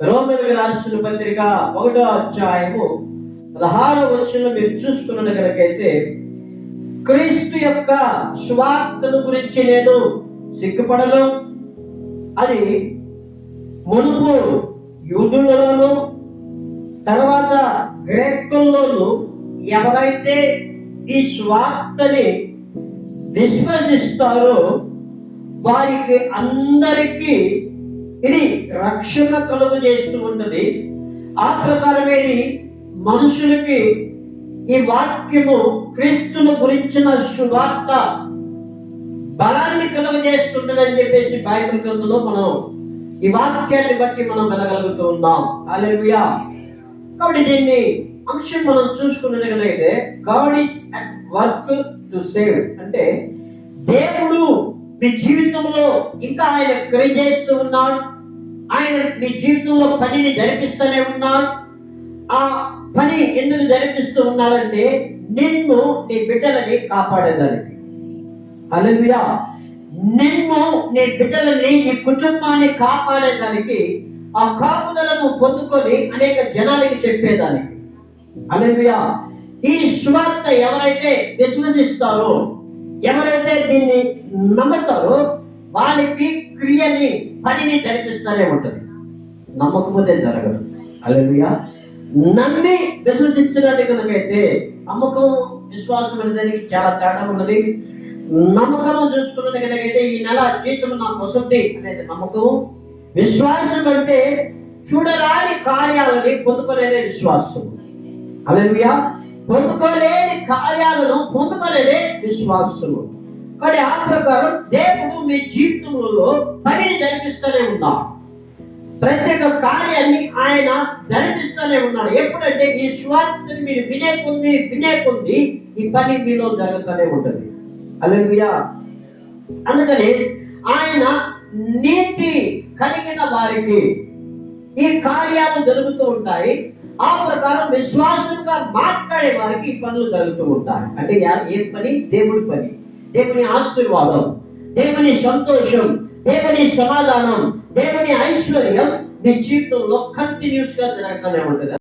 రోమిలకు రాసిన పత్రిక ఒకటో అధ్యాయము పదహారో వచనంలో మీరు చూసుకున్న కనుకైతే క్రీస్తు యొక్క స్వార్థను గురించి నేను సిగ్గుపడను అది మునుపు యూదులలోను తర్వాత గ్రేకుల్లోను ఎవరైతే ఈ స్వార్థని విశ్వసిస్తారో వారికి అందరికీ ఇది రక్షణ కలుగు చేస్తూ ఉన్నది ఆ ప్రకారమే మనుషులకి ఈ వాక్యము క్రీస్తును గురించిన శుభార్త బలాన్ని కలుగజేస్తుంటుందని చెప్పేసి బైబిల్ గ్రంథంలో మనం ఈ వాక్యాన్ని బట్టి మనం వెళ్ళగలుగుతూ ఉన్నాం. అలెలుయా కాబట్టి దీన్ని అంశం మనం చూసుకున్నట్లయితే God is at work to save. అంటే దేవుడు మీ జీవితంలో ఇంకా ఆయన క్రియ చేస్తూ ఉన్నాడు. ఆయన మీ జీవితంలో పనిని జరిపిస్తూనే ఉన్నాడు. ఆ పని ఎందుకు జరిపిస్తూ ఉన్నాడంటే నిన్ను నీ బిడ్డలని కాపాడేదానికి అలవియా నిన్ను నీ బిడ్డలని నీ కుటుంబాన్ని కాపాడేదానికి ఆ కాపుదలను పొందుకొని అనేక జనాలకి చెప్పేదానికి. అలవియా ఈ స్వార్థ ఎవరైతే విశ్వసిస్తారో ఎవరైతే దీన్ని నమ్ముతారో వాళ్ళకి క్రియని పనిని జరిపిస్తూనే ఉంటుంది. నమ్మకపోతే జరగదు. అలా నమ్మి విశ్వసించడానికి కనుకైతే నమ్మకం విశ్వాసం అనేదానికి చాలా తేడా ఉన్నది. నమ్మకం చూసుకున్నది కనుకైతే ఈ నెల జీతం నాకు వస్తుంది అనేది నమ్మకం. విశ్వాసం అంటే చూడరాని కార్యాలని పొందుకునేదే విశ్వాసం. అలా పొందుకోలేని కార్యాలను పొందుకోలేని విశ్వాసులు. కానీ ఆ ప్రకారం దేవుడు మీ జీవితంలో పనిని జరిపిస్తూనే ఉన్నాడు. ప్రతి ఒక్క కార్యాన్ని ఆయన జరిపిస్తూనే ఉన్నాడు. ఎప్పుడంటే ఈ స్వార్థని మీరు వినే కొద్ది వినే ఈ పని మీలో జరుగుతూనే ఉంటుంది. అలా అందుకని ఆయన నీతి కలిగిన వారికి ఈ కార్యాలు జరుగుతూ ఉంటాయి. ఆ ప్రకారం విశ్వాసంగా మాట్లాడే వారికి ఈ పనులు జరుగుతూ ఉంటాయి. అంటే యా- ఏ పని? దేవుడి పని. దేవుని ఆశీర్వాదం. దేవుని సంతోషం. దేవుని సమాధానం. దేవుని ఐశ్వర్యం మీ జీవితంలో కంటిన్యూస్గా జరుగుతూనే ఉంటుంది